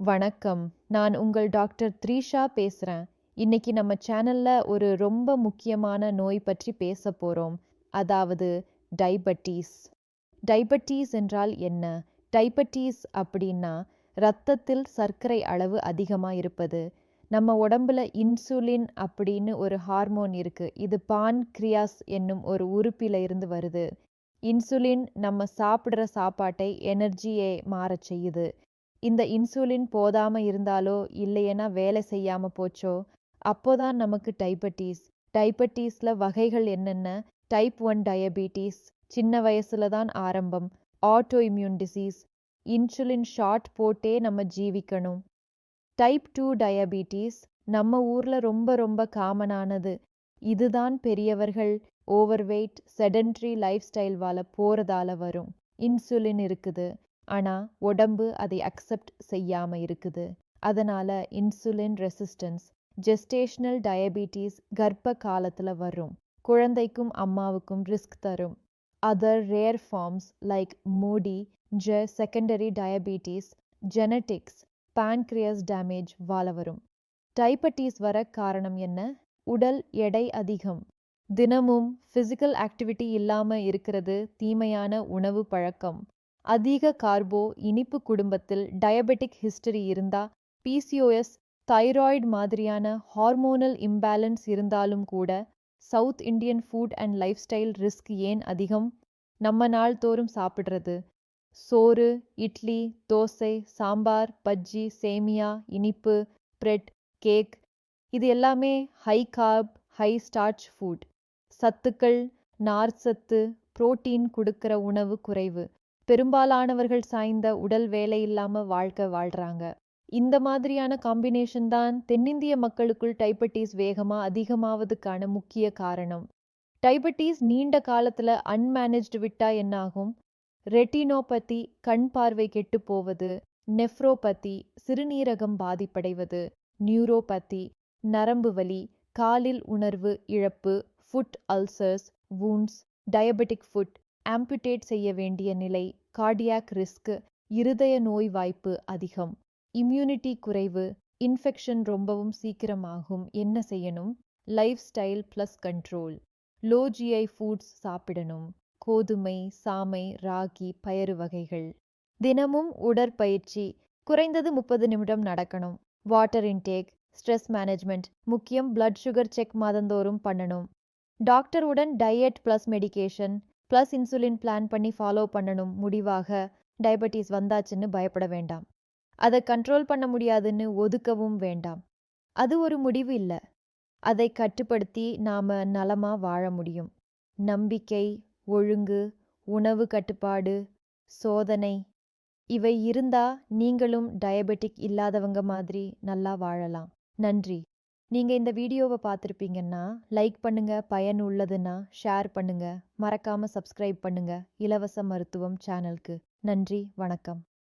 வணக்கம். நான் உங்கள் டாக்டர் த்ரீஷா பேசுகிறேன் இன்னைக்கு நம்ம சேனல்ல ஒரு ரொம்ப முக்கியமான நோய் பற்றி பேச போகிறோம் அதாவது டைபட்டீஸ். டைபட்டீஸ் என்றால் என்ன? டைபட்டீஸ் அப்படின்னா ரத்தத்தில் சர்க்கரை அளவு அதிகமாக இருப்பது. நம்ம உடம்புல இன்சுலின் அப்படின்னு ஒரு ஹார்மோன் இருக்கு. இது பான்கிரியாஸ் என்னும் ஒரு உறுப்பில இருந்து வருது. இன்சுலின் நம்ம சாப்பிட்ற சாப்பாட்டை எனர்ஜியை மாறச் செய்யுது. இந்த இன்சுலின் போதாம இருந்தாலோ இல்லையேனா வேலை செய்யாம போச்சோ அப்போதான் நமக்கு டைபட்டீஸ். டைபட்டீஸ்ல வகைகள் என்னென்ன? டைப் ஒன் டயபெட்டிஸ் சின்ன வயசுல தான் ஆரம்பம். Auto immune disease insulin shot போட்டே நம்ம ஜீவிக்கணும். டைப் டூ டயபெட்டிஸ் நம்ம ஊர்ல ரொம்ப ரொம்ப காமனானது. இதுதான் பெரியவர்கள் ஓவர் வெயிட் செடன்ட்ரி லைஃப் ஸ்டைல்வால போறதால வரும். இன்சுலின் இருக்குது. ஆனா உடம்பு அதை அக்செப்ட் செய்யாம இருக்குது. அதனால இன்சுலின் ரெசிஸ்டன்ஸ் ஜெஸ்டேஷனல் டயபெட்டிஸ் கர்ப்ப காலத்துல வரும். குழந்தைக்கும் அம்மாவுக்கும் ரிஸ்க் தரும். Other rare forms like MODY ஜ secondary diabetes genetics pancreas damage வாழ வரும். டைபட்டிஸ் வர காரணம் என்ன? உடல் எடை அதிகம். தினமும் ஃபிசிக்கல் ஆக்டிவிட்டி இல்லாம இருக்கிறது தீமையான உணவு பழக்கம். அதிக கார்போ இனிப்பு குடும்பத்தில் டயபெட்டிக் ஹிஸ்டரி இருந்தா பிசிஓஎஸ் தைராய்டு மாதிரியான ஹார்மோனல் இம்பேலன்ஸ் இருந்தாலும் கூட south Indian food and life style risk ஏன் அதிகம்? நம்ம நாள் தோறும் சாப்பிட்றது. சோறு இட்லி தோசை சாம்பார் பஜ்ஜி சேமியா இனிப்பு பிரெட் கேக் இது எல்லாமே high carb high starch food சத்துக்கள் நார் சத்து புரோட்டீன் கொடுக்கிற உணவு குறைவு. பெரும்பாலானவர்கள் சாய்ந்த உடல் வேலை இல்லாம வாழ்க்கை வாழ்றாங்க. இந்த மாதிரியான காம்பினேஷன் தான் தென்னிந்திய மக்களுக்குள் டைபட்டிஸ் வேகமா அதிகமாவதுக்கான முக்கிய காரணம். டைபட்டீஸ் நீண்ட காலத்துல அன்மேனேஜ்டு விட்டா என்னாகும்? ரெட்டினோபதி கண் பார்வை கெட்டு போவது நெஃப்ரோபதி சிறுநீரகம் பாதிப்படைவது நியூரோபதி நரம்பு வலி காலில் உணர்வு இழப்பு foot ulcers wounds diabetic foot amputate செய்ய வேண்டிய நிலை கார்டியாக் ரிஸ்க் இருதய நோய் வாய்ப்பு அதிகம். இம்யூனிட்டி குறைவு இன்ஃபெக்ஷன் ரொம்பவும் சீக்கிரமாகும். என்ன செய்யணும்? Life style plus control. Low GI foods சாப்பிடணும். கோதுமை சாமை ராகி பயறு வகைகள். தினமும் உடற்பயிற்சி குறைந்தது முப்பது நிமிடம் நடக்கணும். வாட்டர் இன்டேக் ஸ்ட்ரெஸ் மேனேஜ்மெண்ட் முக்கியம் பிளட் சுகர் செக் மாதந்தோறும் பண்ணணும். டாக்டருடன் diet plus medication plus insulin plan பண்ணி ஃபாலோ பண்ணணும் முடிவாக. டயபெட்டிஸ் வந்தாச்சுன்னு பயப்பட வேண்டாம். அதை கண்ட்ரோல் பண்ண முடியாதுன்னு ஒதுக்கவும் வேண்டாம். அது ஒரு முடிவு இல்லை. அதை கட்டுப்படுத்தி நாம நலமா வாழ முடியும். நம்பிக்கை ஒழுங்கு உணவு கட்டுப்பாடு சோதனை இவை இருந்தா நீங்களும் டயபெட்டிக் இல்லாதவங்க மாதிரி நல்லா வாழலாம். நன்றி. நீங்க இந்த வீடியோவை பார்த்துருப்பீங்கன்னா லைக் பண்ணுங்க பயன் உள்ளதுன்னா ஷேர் பண்ணுங்க. மறக்காம சப்ஸ்கிரைப் பண்ணுங்க. இலவச மருத்துவம் சேனலுக்கு நன்றி வணக்கம்.